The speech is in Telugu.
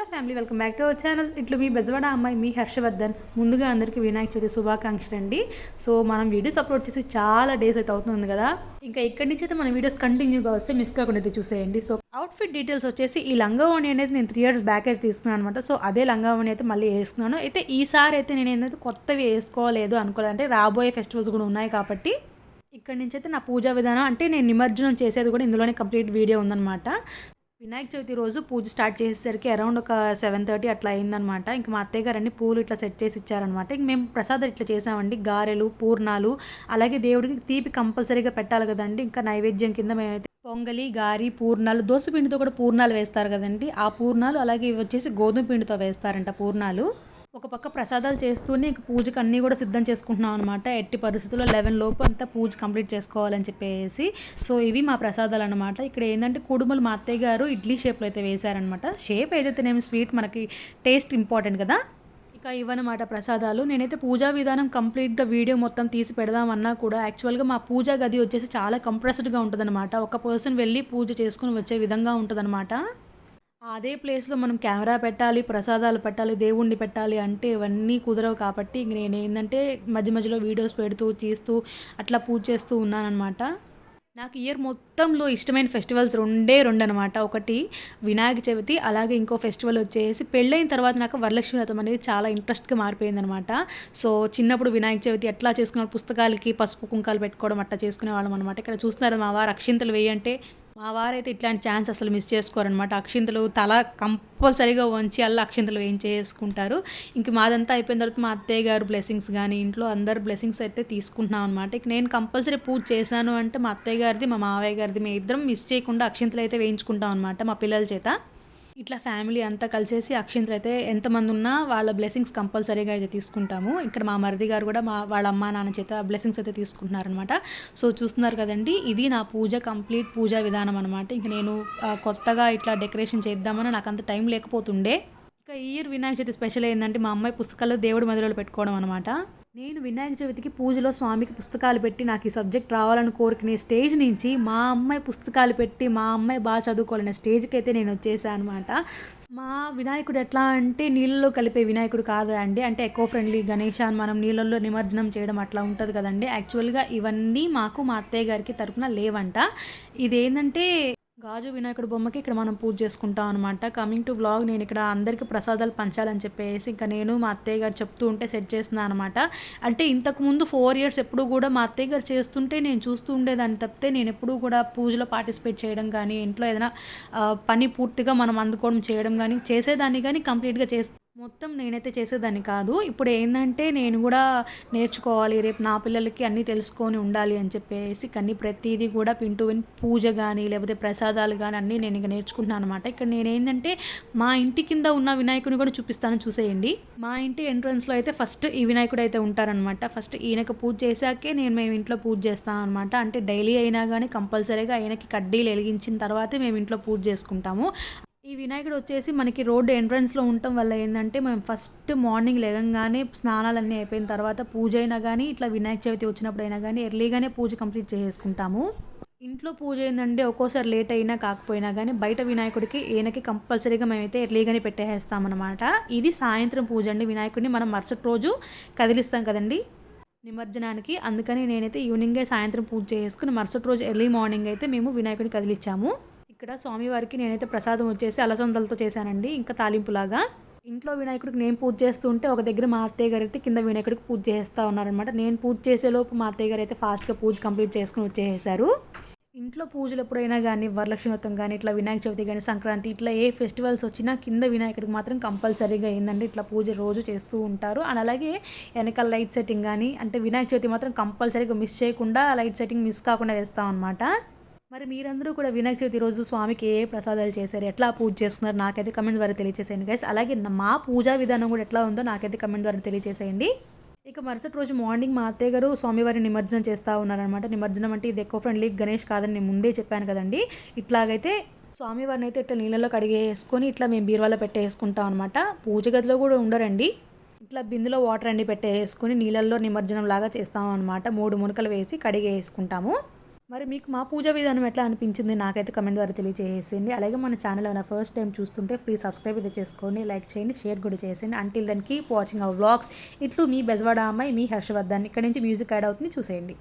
Hello family welcome back to our channel. ఇట్లు మీ బెజవాడ అమ్మాయి మీ హర్షవర్ధన్. ముందుగా అందరికీ వినాయక చవితి శుభాకాంక్షలు అండి. సో మనం వీడియోస్ అప్లోడ్ చేసి చాలా డేస్ అయితే అవుతుంది కదా. ఇంకా ఇక్కడి నుంచి అయితే మన వీడియోస్ కంటిన్యూగా వస్తే మిస్ కాకుండా అయితే చూసేయండి. సో అవుట్ఫిట్ డీటెయిల్స్ వచ్చేసి ఈ లంగావణి అనేది నేను త్రీ ఇయర్స్ బ్యాక్ అయితే తీసుకున్నాను అనమాట సో అదే లంగావణి అయితే మళ్ళీ వేసుకున్నాను. అయితే ఈసారి అయితే నేను ఏంటంటే కొత్తవి వేసుకోలేదు అనుకోలేదు అంటే రాబోయే ఫెస్టివల్స్ కూడా ఉన్నాయి కాబట్టి. ఇక్కడ నుంచి అయితే నా పూజా విధానం అంటే నేను నిమజ్జనం చేసేది కూడా ఇందులోనే కంప్లీట్ వీడియో ఉందన్నమాట. వినాయక చవితి రోజు పూజ స్టార్ట్ చేసేసరికి అరౌండ్ ఒక సెవెన్ థర్టీ అట్లా అయిందనమాట. ఇంకా మా అత్తయ్య గారు పూలు ఇట్లా సెట్ చేసి ఇచ్చారనమాట. ఇంక మేము ప్రసాదం ఇట్లా చేసామండి. గారెలు పూర్ణాలు అలాగే దేవుడికి తీపి కంపల్సరీగా పెట్టాలి కదండి. ఇంకా నైవేద్యం కింద మేమైతే పొంగలి గారి పూర్ణాలు దోశ పిండితో కూడా పూర్ణాలు వేస్తారు కదండి. ఆ పూర్ణాలు అలాగే ఇవి వచ్చేసి గోధుమ పిండితో వేస్తారంట పూర్ణాలు. ఒక పక్క ప్రసాదాలు చేస్తూనే పూజకు పూజకి అన్నీ కూడా సిద్ధం చేసుకుంటున్నాం అనమాట ఎట్టి పరిస్థితుల్లో లెవెన్ లోపు అంతా పూజ కంప్లీట్ చేసుకోవాలని చెప్పేసి. సో ఇవి మా ప్రసాదాలు అనమాట ఇక్కడ ఏంటంటే కుడుములు మా అత్తయ్య గారు ఇడ్లీ షేప్లో అయితే వేశారనమాట షేప్ ఏదైతేనేమి స్వీట్ మనకి టేస్ట్ ఇంపార్టెంట్ కదా? ఇక ఇవన్నమాట ప్రసాదాలు. నేనైతే పూజా విధానం కంప్లీట్గా వీడియో మొత్తం తీసి పెడదామన్నా కూడా యాక్చువల్గా మా పూజా గది వచ్చేసి చాలా కంప్రెస్డ్గా ఉంటుందన్నమాట. ఒక పర్సన్ వెళ్ళి పూజ చేసుకుని వచ్చే విధంగా ఉంటుందన్నమాట. అదే ప్లేస్లో మనం కెమెరా పెట్టాలి ప్రసాదాలు పెట్టాలి దేవుణ్ణి పెట్టాలి అంటే ఇవన్నీ కుదరవు కాబట్టి ఇంక నేను ఏంటంటే మధ్య మధ్యలో వీడియోస్ పెడుతూ తీస్తూ అట్లా పూజ చేస్తూ ఉన్నానమాట నాకు ఇయర్ మొత్తంలో ఇష్టమైన ఫెస్టివల్స్ రెండే రెండు అనమాట ఒకటి వినాయక చవితి అలాగే ఇంకో ఫెస్టివల్ వచ్చేసి పెళ్ళైన తర్వాత నాకు వరలక్ష్మి వ్రతం అనేది చాలా ఇంట్రెస్ట్గా మారిపోయింది అనమాట సో చిన్నప్పుడు వినాయక చవితి ఎట్లా చేసుకున్న పుస్తకాలకి పసుపు కుంకాలు పెట్టుకోవడం అట్లా చేసుకునే వాళ్ళం అనమాట ఇక్కడ చూస్తున్నారు మా వారు అక్షింతలు వేయంటే మా వారైతే ఇట్లాంటి ఛాన్స్ అసలు మిస్ చేసుకోరనమాట అక్షింతలు తల కంపల్సరీగా వంచి అలా అక్షింతలు వేయించేసుకుంటారు ఇంక మాదంతా అయిపోయిన తర్వాత మా అత్తయ్య గారు బ్లెస్సింగ్స్ కానీ ఇంట్లో అందరు బ్లెస్సింగ్స్ అయితే తీసుకుంటున్నాం అనమాట ఇక నేను కంపల్సరీ పూజ చేశాను అంటే మా అత్తయ్య గారిది మా మావయ్య గారిది మేము ఇద్దరం మిస్ చేయకుండా అక్షింతలు అయితే వేయించుకుంటాం అనమాట మా పిల్లల చేత. ఇట్లా ఫ్యామిలీ అంతా కలిసేసి అక్షింతలు అయితే ఎంతమంది ఉన్నా వాళ్ళ బ్లెస్సింగ్స్ కంపల్సరీగా అయితే తీసుకుంటాము. ఇక్కడ మా మరిది గారు కూడా మా వాళ్ళ అమ్మ నాన్న చేత బ్లెస్సింగ్స్ అయితే తీసుకుంటున్నారనమాట సో చూస్తున్నారు కదండి ఇది నా పూజ కంప్లీట్ పూజా విధానం అనమాట ఇంక నేను కొత్తగా ఇట్లా డెకరేషన్ చేద్దామని నాకు అంత టైం లేకపోతుండే. ఇక ఈ ఇయర్ వినాయక చవితి స్పెషల్ ఏంటంటే మా అమ్మాయి పుస్తకాలు దేవుడి మధ్యలో పెట్టుకోవడం అనమాట నేను వినాయక చవితికి పూజలో స్వామికి పుస్తకాలు పెట్టి నాకు ఈ సబ్జెక్ట్ రావాలని కోరుకునే స్టేజ్ నుంచి మా అమ్మాయి పుస్తకాలు పెట్టి మా అమ్మాయి బాగా చదువుకోవాలనే స్టేజ్కి అయితే నేను వచ్చేసాను అనమాట మా వినాయకుడు ఎట్లా అంటే నీళ్ళలో కలిపే వినాయకుడు కాదు అండి. అంటే ఎకో ఫ్రెండ్లీ గణేశాన్ని మనం నీళ్ళల్లో నిమజ్జనం చేయడం అట్లా ఉంటుంది కదండి. యాక్చువల్గా ఇవన్నీ మాకు మా అత్తయ్య గారికి తరపున లేవంట. ఇదేంటంటే గాజు వినాయకుడు బొమ్మకి ఇక్కడ మనం పూజ చేసుకుంటాం అనమాట కమింగ్ టు బ్లాగ్ నేను ఇక్కడ అందరికీ ప్రసాదాలు పంచాలని చెప్పేసి ఇంకా నేను మా అత్తయ్య గారు చెప్తూ ఉంటే సెట్ చేస్తున్నాను అనమాట అంటే ఇంతకుముందు ఫోర్ ఇయర్స్ ఎప్పుడు కూడా మా అత్తయ్య గారు చేస్తుంటే నేను చూస్తూ ఉండేదాన్ని తప్పితే నేను ఎప్పుడూ కూడా పూజలో పార్టిసిపేట్ చేయడం కానీ ఇంట్లో ఏదైనా పని పూర్తిగా మనం అందుకోవడం చేయడం కానీ చేసేదాన్ని కానీ కంప్లీట్గా చేసి మొత్తం నేనైతే చేసేదాన్ని కాదు. ఇప్పుడు ఏంటంటే నేను కూడా నేర్చుకోవాలి రేపు నా పిల్లలకి అన్నీ తెలుసుకొని ఉండాలి అని చెప్పేసి కానీ ప్రతిదీ కూడా పింటూ పూజ కానీ లేకపోతే ప్రసాదాలు కానీ అన్నీ నేను ఇక నేర్చుకుంటున్నాను అనమాట ఇక్కడ నేను ఏంటంటే మా ఇంటి కింద ఉన్న వినాయకుని కూడా చూపిస్తాను చూసేయండి. మా ఇంటి ఎంట్రన్స్లో అయితే ఫస్ట్ ఈ వినాయకుడు అయితే ఉంటారనమాట ఫస్ట్ ఈయనకు పూజ చేశాకే నేను మేము ఇంట్లో పూజ చేస్తాను అనమాట అంటే డైలీ అయినా కానీ కంపల్సరీగా ఆయనకి కడ్డీలు వెలిగించిన తర్వాతే మేము ఇంట్లో పూజ చేసుకుంటాము. ఈ వినాయకుడు వచ్చేసి మనకి రోడ్డు ఎంట్రన్స్లో ఉండటం వల్ల ఏంటంటే మేము ఫస్ట్ మార్నింగ్ లేగంగానే స్నానాలన్నీ అయిపోయిన తర్వాత పూజ అయినా కానీ ఇట్లా వినాయక చవితి వచ్చినప్పుడు అయినా కానీ ఎర్లీగానే పూజ కంప్లీట్ చేసుకుంటాము ఇంట్లో పూజ ఏంటంటే ఒక్కోసారి లేట్ అయినా కాకపోయినా కానీ బయట వినాయకుడికి ఈయనకి కంపల్సరీగా మేమైతే ఎర్లీగానే పెట్టేస్తామన్నమాట ఇది సాయంత్రం పూజ అండి. వినాయకుడిని మనం మరుసటి రోజు కదిలిస్తాం కదండి. నిమజ్జనానికి. అందుకని నేనైతే ఈవినింగే సాయంత్రం పూజ చేసుకుని మరుసటి రోజు ఎర్లీ మార్నింగ్ అయితే మేము వినాయకుడిని కదిలిచ్చాము. ఇక్కడ స్వామివారికి నేనైతే ప్రసాదం వచ్చేసి అలసందలతో చేశానండి ఇంకా తాలింపులాగా. ఇంట్లో వినాయకుడికి నేను పూజ చేస్తుంటే ఒక దగ్గర మా అత్తయ్య గారు అయితే కింద వినాయకుడికి పూజ చేస్తూ ఉన్నారనమాట నేను పూజ చేసేలోపు మా అత్తయ్య గారు అయితే ఫాస్ట్గా పూజ కంప్లీట్ చేసుకుని వచ్చేసారు ఇంట్లో పూజలు ఎప్పుడైనా కానీ వరలక్ష్మి వ్రతం కానీ ఇట్లా వినాయక చవితి కానీ సంక్రాంతి ఇట్లా ఏ ఫెస్టివల్స్ వచ్చినా కింద వినాయకుడికి మాత్రం కంపల్సరీగా ఏంటంటే ఇట్లా పూజ రోజు చేస్తూ ఉంటారు. అండ్ అలాగే వెనకాల లైట్ సెట్టింగ్ కానీ అంటే వినాయక చవితి మాత్రం కంపల్సరీగా మిస్ చేయకుండా లైట్ సెట్టింగ్ మిస్ కాకుండా వేస్తాం అనమాట మరి మీరందరూ కూడా వినాయక చవితి రోజు స్వామికి ఏ ప్రసాదాలు చేశారు? ఎట్లా పూజ చేస్తున్నారు? నాకైతే కమెంట్ ద్వారా తెలియజేసేయండి గైస్ అలాగే మా పూజా విధానం కూడా ఎట్లా ఉందో నాకైతే కమెంట్ ద్వారా తెలియజేసేయండి ఇక మరుసటి రోజు మార్నింగ్ మా అత్తయ్య గారు స్వామివారిని నిమజ్జనం చేస్తూ ఉన్నారనమాట నిమజ్జనం అంటే ఇది ఎక్కువ ఫ్రెండ్లీ గణేష్ కాదని నేను ముందే చెప్పాను కదండి. ఇట్లాగైతే స్వామివారిని అయితే ఇట్లా నీళ్ళలో కడిగేసుకొని ఇట్లా మేము బీరువాలో పెట్టేసుకుంటాం అనమాట పూజ గదిలో కూడా ఉండరండి. ఇట్లా బిందులో వాటర్ అండి పెట్టేసుకొని నీళ్ళల్లో నిమజ్జనం లాగా చేస్తాం అనమాట మూడు మునకలు వేసి కడిగేసుకుంటాము. మరి మీకు మా పూజా విధానం ఎట్లా అనిపించింది? నాకైతే కమెంట్ ద్వారా తెలియజేసేయండి అలాగే మన ఛానల్ ఏమైనా ఫస్ట్ టైం చూస్తుంటే ప్లీజ్ సబ్స్క్రైబ్ అయితే చేసుకోండి లైక్ చేయండి షేర్ కూడా చేసేయండి. Until then keep watching our vlogs ఇట్లు మీ బెజవాడ అమ్మాయి మీ హర్షవర్ధన్. ఇక్కడ నుంచి మ్యూజిక్ యాడ్ అవుతుంది చూసేయండి.